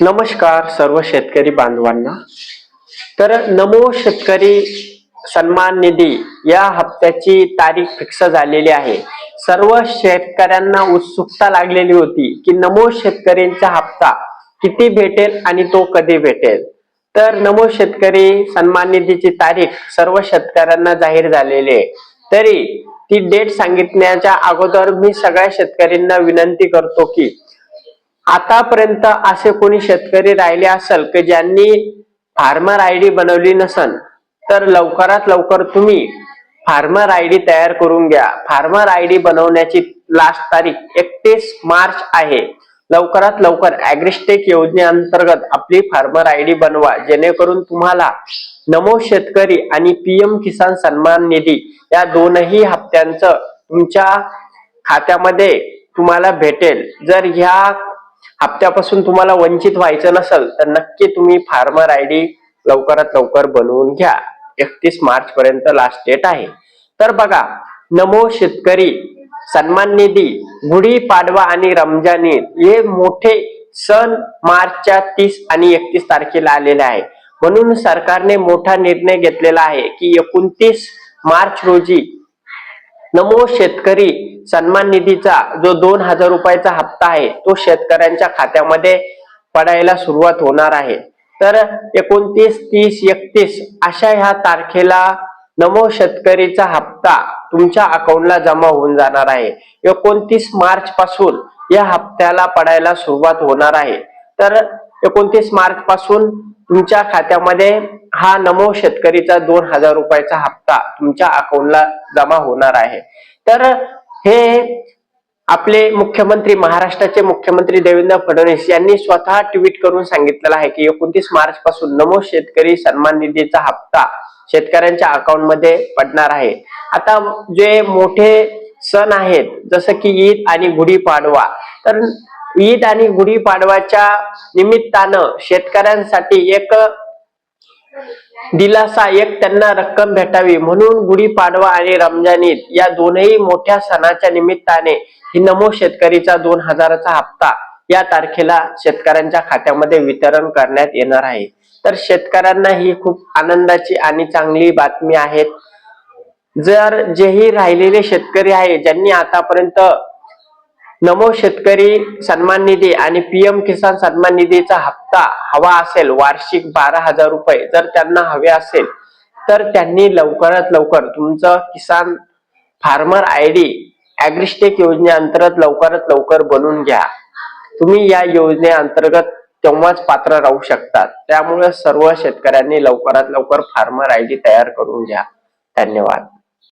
नमस्कार सर्व शेतकरी बांधवांना. तर नमो शेतकरी सन्मान निधी या हप्त्याची तारीख फिक्स झालेली आहे. सर्व शेतकऱ्यांना उत्सुकता लागलेली होती की नमो शेतकऱ्यांचा हप्ता किती भेटेल आणि तो कधी भेटेल. तर नमो शेतकरी सन्मान निधीची तारीख सर्व शेतकऱ्यांना जाहीर झालेली आहे. तरी ती डेट सांगितण्याच्या अगोदर मी सगळ्या शेतकऱ्यांना विनंती करतो की आतापर्यंत असे कोणी शेतकरी राहिले असेल की ज्यांनी फार्मर आय डी बनवली नसन तर लवकरात लवकर तुम्ही फार्मर आय डी तयार करून घ्या. फार्मर आय डी बनवण्याची लास्ट तारीख एकतीस मार्च आहे. लवकरात लवकर अॅग्रिस्टेक योजनेअंतर्गत आपली फार्मर आय डी बनवा जेणेकरून तुम्हाला नमो शेतकरी आणि पीएम किसान सन्मान निधी या दोनही हप्त्यांचं तुमच्या खात्यामध्ये तुम्हाला भेटेल. जर ह्या हप्त्यापासून तुम्हाला वंचित व्हायचं नसेल तर नक्की तुम्ही फार्मर आय डी लवकरात लवकर बनवून घ्या. एकतीस मार्च पर्यंत लास्ट डेट आहे. तर बघा नमो शेतकरी सन्मान निधी गुढी पाडवा आणि रमजान ईद हे मोठे सण मार्चच्या तीस आणि एकतीस तारखेला आलेले आहे. म्हणून सरकारने मोठा निर्णय घेतलेला आहे की एकोणतीस मार्च रोजी नमो शेतकरी सन्मान निधीचा जो दोन हजार रुपयाचा हप्ता आहे तो शेतकऱ्यांच्या खात्यामध्ये पडायला सुरुवात होणार आहे. तर एकोणतीस तीस एकतीस अशा ह्या तारखेला नमो शेतकरीचा हप्ता तुमच्या अकाउंटला जमा होऊन जाणार आहे. एकोणतीस मार्च पासून या हप्त्याला पडायला सुरुवात होणार आहे. तर एकोणतीस मार्च पासून तुमच्या खात्यामध्ये हा नमो शेतकरीचा दोन हजार रुपयाचा हप्ता तुमच्या अकाउंटला जमा होणार आहे. तर हे आपले मुख्यमंत्री महाराष्ट्राचे मुख्यमंत्री देवेंद्र फडणवीस यांनी स्वतः ट्विट करून सांगितलेलं आहे की एकोणतीस मार्च पासून नमो शेतकरी सन्मान निधीचा हप्ता शेतकऱ्यांच्या अकाउंटमध्ये पडणार आहे. आता जे मोठे सण आहेत जसं की ईद आणि गुढीपाडवा तर ईद आणि गुढीपाडवाच्या निमित्तानं शेतकऱ्यांसाठी एक दिलासा एक त्यांना रक्कम भेटावी. म्हणून गुढीपाडवा आणि रमजान ईद या दोनही मोठ्या सणाच्या निमित्ताने ही नमो शेतकरीचा दोन हजाराचा हप्ता या तारखेला शेतकऱ्यांच्या खात्यामध्ये वितरण करण्यात येणार आहे. तर शेतकऱ्यांना ही खूप आनंदाची आणि चांगली बातमी आहे. जर जेही राहिलेले शेतकरी आहे ज्यांनी आतापर्यंत नमो शेतकरी सन्मान निधी आणि पीएम किसान सन्मान निधीचा हप्ता हवा असेल वार्षिक बारा हजार रुपये. जर त्यांना हवे असेल तर त्यांनी लवकरात लवकर तुमचं किसान फार्मर आय डी अॅग्रिस्टेक योजनेअंतर्गत लवकरात लवकर बनवून घ्या. तुम्ही या योजनेअंतर्गत तेव्हाच पात्र राहू शकतात. त्यामुळे सर्व शेतकऱ्यांनी लवकरात लवकर फार्मर आय डी तयार करून घ्या. धन्यवाद.